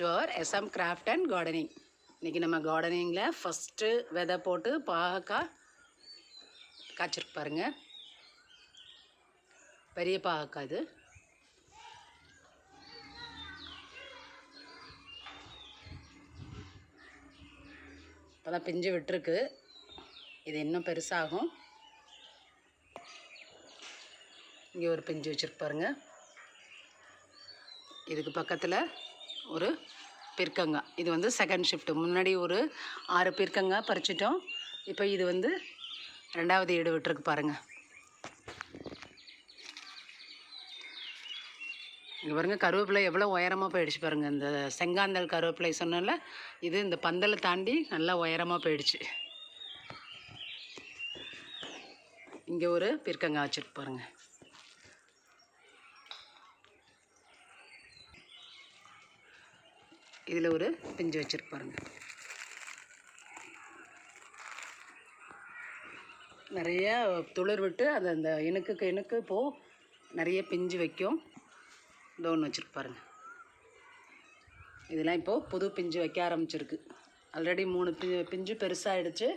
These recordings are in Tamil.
To our SM craft and gardening இன்றைக்கி நம்ம கார்டனிங்கில் ஃபஸ்ட்டு விதை போட்டு பாகக்காய் காய்ச்சிருக்கு பாருங்க. பெரிய பாகக்காய் இது. இப்போ தான் பிஞ்சு விட்டுருக்கு. இது இன்னும் பெருசாகும். இங்கே ஒரு பிஞ்சு வச்சுருப்பாருங்க இதுக்கு பக்கத்தில் ஒரு பிற்கங்காய் இது வந்து செகண்ட் ஷிஃப்ட்டு முன்னாடி ஒரு ஆறு பிற்கங்காய் பறிச்சிட்டோம். இப்போ இது வந்து ரெண்டாவது ஈடு விட்டுருக்கு பாருங்கள் இங்கே பாருங்க கருவேப்பிலை எவ்வளோ உயரமாக போயிடுச்சு பாருங்கள் இந்த செங்காந்தல் கருவேப்பிலை சொன்னால இது இந்த பந்தலை தாண்டி நல்லா உயரமாக போயிடுச்சு. இங்கே ஒரு பிற்கங்காய் வச்சுருக்கு பாருங்கள் இதில் ஒரு பிஞ்சு வச்சுருக்கு பாருங்க. நிறைய துளிர் விட்டு அது அந்த இணுக்குக்கு இணுக்கு போ நிறைய பிஞ்சு வைக்கும். இந்த ஒன்று வச்சுருக்கு பாருங்க. இதெல்லாம் இப்போது புது பிஞ்சு வைக்க ஆரம்பிச்சிருக்கு. ஆல்ரெடி மூணு பி பிஞ்சு பெருசாகிடுச்சு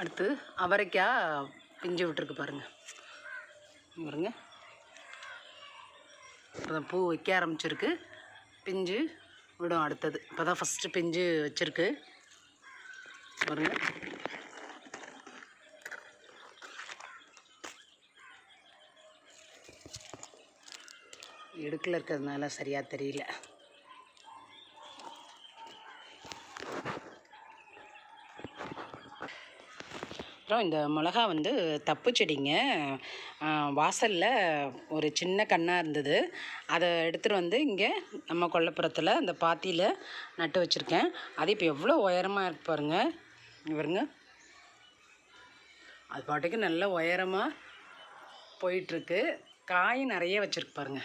அடுத்து அவரைக்காய் பிஞ்சு விட்டுருக்கு பாருங்க. பாருங்க. இப்போதான் பூ வைக்க ஆரம்பிச்சிருக்கு. பிஞ்சு விடும் அடுத்தது. இப்போ தான் ஃபஸ்ட்டு பிஞ்சு வச்சுருக்கு. பாருங்க. இடுக்கில் இருக்கிறதுனால சரியாக தெரியல. அப்புறம் இந்த மிளகா வந்து தப்பு செடிங்க வாசலில் ஒரு சின்ன கண்ணாக இருந்தது. அதை எடுத்துகிட்டு வந்து இங்கே நம்ம கொல்லப்புறத்தில் அந்த பாத்தியில் நட்டு வச்சுருக்கேன். அது இப்போ எவ்வளோ உயரமாக இருக்கு பாருங்க. அது பாட்டுக்கு நல்ல உயரமாக போயிட்டுருக்கு. காய் நிறைய வச்சுருக்கு பாருங்க.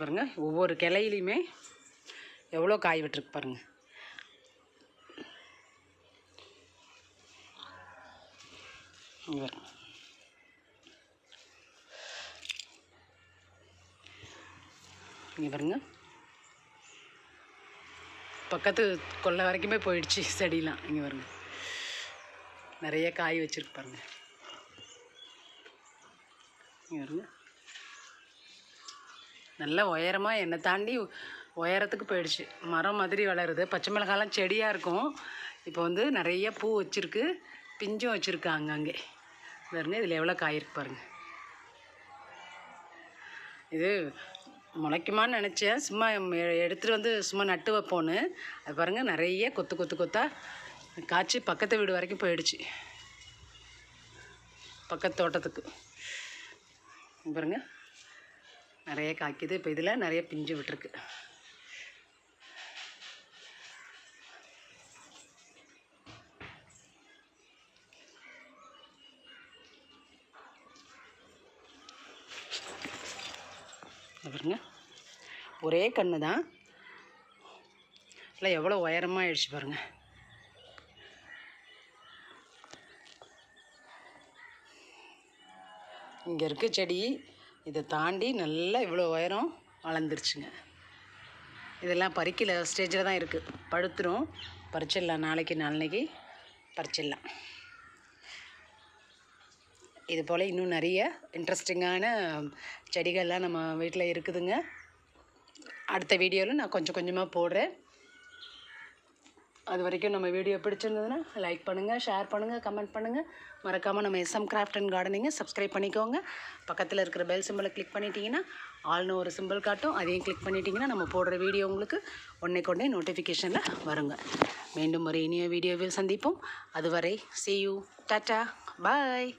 பாருங்க ஒவ்வொரு கிளையிலையுமே எவ்வளோ காய் விட்டுருக்கு பாருங்கள் இங்கே. பாருங்க. பக்கத்து கொல்லை வரைக்குமே போயிடுச்சு செடிலாம். இங்கே பாருங்க. நிறைய காய் வச்சுருக்கு பாருங்க. இங்கே பாருங்க. நல்ல உயரமாக என்னை தாண்டி உயரத்துக்கு போயிடுச்சு. மரம் மாதிரி வளருது. பச்சை மிளகாலாம் செடியாக இருக்கும். இப்போ வந்து நிறைய பூ வச்சுருக்கு. பிஞ்சும் வச்சுருக்கு அங்கங்கே பாருங்க இதில் எவ்வளோ காயிருக்கு பாருங்கள் பாருங்க. இது முளைக்குமான்னு நினச்சேன். சும்மா எடுத்துகிட்டு வந்து சும்மா நட்டு வைப்போன்னு. அது பாருங்கள் நிறைய கொத்து கொத்து கொத்தாக காய்ச்சி பக்கத்து வீடு வரைக்கும் போயிடுச்சு. பக்கத்து தோட்டத்துக்கு. பாருங்கள் பாருங்க நிறைய காய்க்குது. இப்போ இதில் நிறைய பிஞ்சு விட்டுருக்கு. பாருங்க. ஒரே கன்று தான். இல்லை எவ்வளோ உயரமாக ஆயிடுச்சு பாருங்க. இங்கே இருக்க செடி இதை தாண்டி நல்லா இவ்வளோ உயரம் வளர்ந்துருச்சுங்க. இதெல்லாம் பறிக்கல ஸ்டேஜில் தான் இருக்குது படுத்துரும். பறிச்சிடலாம். நாளைக்கு நாளைக்கு பறிச்சிடலாம். இது போல் இன்னும் நிறைய இன்ட்ரெஸ்டிங்கான செடிகள்லாம் நம்ம வீட்டில் இருக்குதுங்க. அடுத்த வீடியோவில் நான் கொஞ்சம் கொஞ்சமாக போடுறேன். அது வரைக்கும் நம்ம வீடியோ பிடிச்சிருந்ததுன்னா லைக் பண்ணுங்கள் ஷேர் பண்ணுங்கள் கமெண்ட் பண்ணுங்கள் மறக்காமல் நம்ம எஸ்எம் கிராஃப்ட் அண்ட் கார்டனிங்கை சப்ஸ்கிரைப் பண்ணிக்கோங்க. பக்கத்தில் இருக்கிற பெல் சிம்பிளை கிளிக் பண்ணிட்டீங்கன்னா ஆள்னு ஒரு சிம்பிள் காட்டும். அதையும் கிளிக் பண்ணிட்டீங்கன்னா நம்ம போடுற வீடியோ உங்களுக்கு ஒன்றை கொண்டே நோட்டிஃபிகேஷனில் வருங்க. மீண்டும் ஒரு இனிய வீடியோவில் சந்திப்போம். அதுவரை சி யூ டாட்டா பாய்